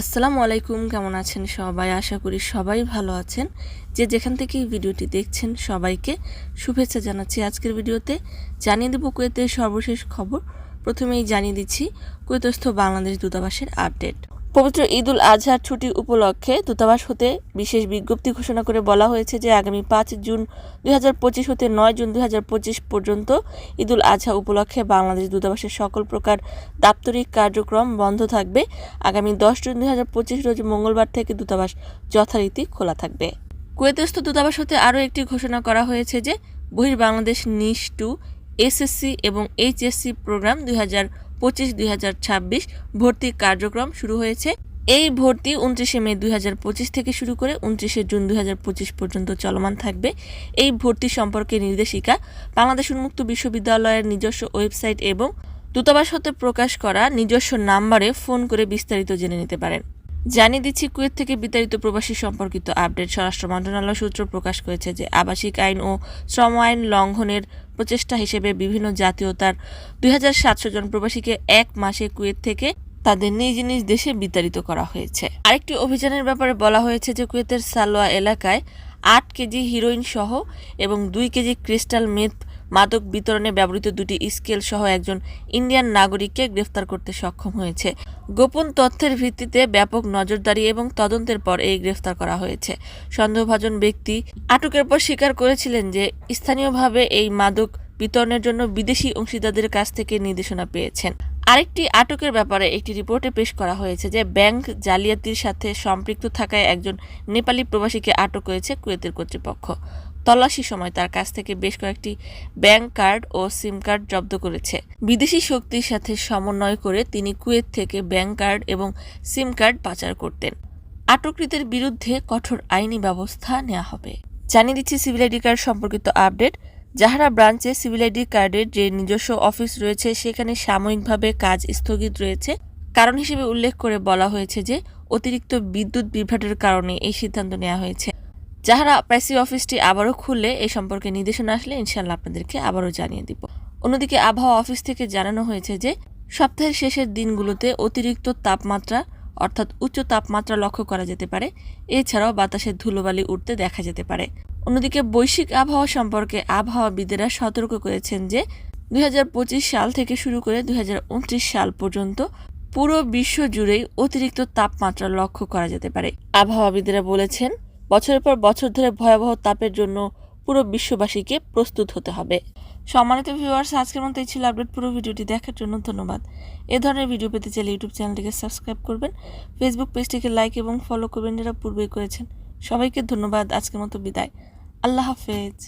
আসসালামু আলাইকুম, কেমন আছেন সবাই? আশা করি সবাই ভালো আছেন। যে যেখান থেকে ভিডিওটি দেখছেন সবাইকে শুভেচ্ছা জানাচ্ছি। আজকের ভিডিওতে জানিয়ে দেব কুয়েতের সর্বশেষ খবর। প্রথমেই জানিয়ে দিচ্ছি, কুয়েতস্থ বাংলাদেশ দূতাবাসের আপডেট। পবিত্র ঈদ উল আজহার ছুটি উপলক্ষে দূতাবাস হতে বিশেষ বিজ্ঞপ্তি ঘোষণা করে বলা হয়েছে যে আগামী পাঁচ জুন দুই হাজার পঁচিশ হতে নয় জুন দুই হাজার পঁচিশ পর্যন্ত ঈদ উল আজহা উপলক্ষে বাংলাদেশ দূতাবাসের সকল প্রকার দাপ্তরিক কার্যক্রম বন্ধ থাকবে। আগামী দশ জুন দুই হাজার পঁচিশ রোজ মঙ্গলবার থেকে দূতাবাস যথারীতি খোলা থাকবে। কুয়েতস্থ দূতাবাস হতে আরও একটি ঘোষণা করা হয়েছে যে বহির বাংলাদেশ নিস টু, এসএসসি এবং এইচএসসি প্রোগ্রাম দুই হাজার পঁচিশ দুই ভর্তি কার্যক্রম শুরু হয়েছে। এই ভর্তি উনত্রিশে মে দুই হাজার পঁচিশ থেকে শুরু করে উনত্রিশে জুন দুই হাজার পঁচিশ পর্যন্ত চলমান থাকবে। এই ভর্তি সম্পর্কে নির্দেশিকা, বাংলাদেশ উন্মুক্ত বিশ্ববিদ্যালয়ের নিজস্ব ওয়েবসাইট এবং দূতাবাস হতে প্রকাশ করা নিজস্ব নাম্বারে ফোন করে বিস্তারিত জেনে নিতে পারেন। জানিয়ে দিচ্ছি, কুয়েত থেকে বিতাড়িত প্রবাসী সম্পর্কিত আপডেট। স্বরাষ্ট্র মন্ত্রণালয় সূত্র প্রকাশ করেছে যে, আবাসিক আইন ও শ্রম আইন লঙ্ঘনের প্রচেষ্টা হিসেবে বিভিন্ন জাতীয়তার দুই হাজার সাতশো জন প্রবাসীকে এক মাসে কুয়েত থেকে তাদের নিজ নিজ দেশে বিতাড়িত করা হয়েছে। আরেকটি অভিযানের ব্যাপারে বলা হয়েছে যে, কুয়েতের সালোয়া এলাকায় আট কেজি হিরোইন সহ এবং দুই কেজি ক্রিস্টাল মেথ মাদক বিতরণে ব্যবহৃত দুটি স্কেল সহ একজন ইন্ডিয়ান নাগরিককে গ্রেফতার করতে সক্ষম হয়েছে। গোপন তথ্যের ভিত্তিতে ব্যাপক নজরদারি এবং তদন্তের পর এই গ্রেফতার করা হয়েছে। সন্দেহভাজন ব্যক্তি আটকের পর স্বীকার করেছিলেন যে স্থানীয়ভাবে এই মাদক বিতরণের জন্য বিদেশি অংশীদারদের কাছ থেকে নির্দেশনা পেয়েছেন। আরেকটি আটকের ব্যাপারে একটি রিপোর্টে পেশ করা হয়েছে যে ব্যাংক জালিয়াতির সাথে সম্পৃক্ত থাকায় একজন নেপালি প্রবাসীকে আটক করেছে কুয়েতের কর্তৃপক্ষ। তল্লাশি সময় তার কাছ থেকে বেশ কয়েকটি ব্যাংক কার্ড ও সিম কার্ড জব্দ করেছে। বিদেশি শক্তির সাথে সমন্বয় করে তিনি কুয়েত থেকে ব্যাংক কার্ড এবং সিম কার্ড পাচার করতেন। আটককৃতের বিরুদ্ধে কঠোর আইনি ব্যবস্থা নেওয়া হবে। জানিয়ে দিচ্ছি সিভিল আইডি কার্ড সম্পর্কিত আপডেট। যাহারা ব্রাঞ্চে সিভিল আইডি কার্ডের যে নিজস্ব অফিস রয়েছে, সেখানে সাময়িকভাবে কাজ স্থগিত রয়েছে। কারণ হিসেবে উল্লেখ করে বলা হয়েছে যে, অতিরিক্ত বিদ্যুৎ বিভ্রাটের কারণে এই সিদ্ধান্ত নেওয়া হয়েছে। যাহারা প্রেসি অফিসটি আবারও খুললে এই সম্পর্কে নির্দেশনা আসলে ইনশাল্লাহ আপনাদেরকে আবারও জানিয়ে দিব। অন্যদিকে আবহাওয়া অফিস থেকে জানানো হয়েছে যে, সপ্তাহের শেষের দিনগুলোতে অতিরিক্ত তাপমাত্রা অর্থাৎ উচ্চ তাপমাত্রা লক্ষ্য করা যেতে পারে। এছাড়াও বাতাসের ধুলোবালি উঠতে দেখা যেতে পারে। অন্যদিকে বৈশ্বিক আবহাওয়া সম্পর্কে আবহাওয়াবিদেরা সতর্ক করেছেন যে, দুই হাজার পঁচিশ সাল থেকে শুরু করে দুই হাজার উনত্রিশ সাল পর্যন্ত পুরো বিশ্ব জুড়েই অতিরিক্ত তাপমাত্রা লক্ষ্য করা যেতে পারে। আবহাওয়াবিদেরা বলেছেন বছরের পর বছর ধরে ভয়াবহ তাপের জন্য পুরো বিশ্ববাসীকে প্রস্তুত হতে হবে। সম্মানিত ভিউয়ার্স আজকের মতো এই ছিল আপডেট পুরো ভিডিওটি দেখার জন্য ধন্যবাদ। এ ধরনের ভিডিও পেতে চাইলে ইউটিউব চ্যানেলটিকে সাবস্ক্রাইব করবেন ফেসবুক পেজটিকে লাইক এবং ফলো করবেন যারা পূর্বেই করেছেন। সবাইকে ধন্যবাদ, আজকের মতো বিদায়। আল্লাহ হাফেজ।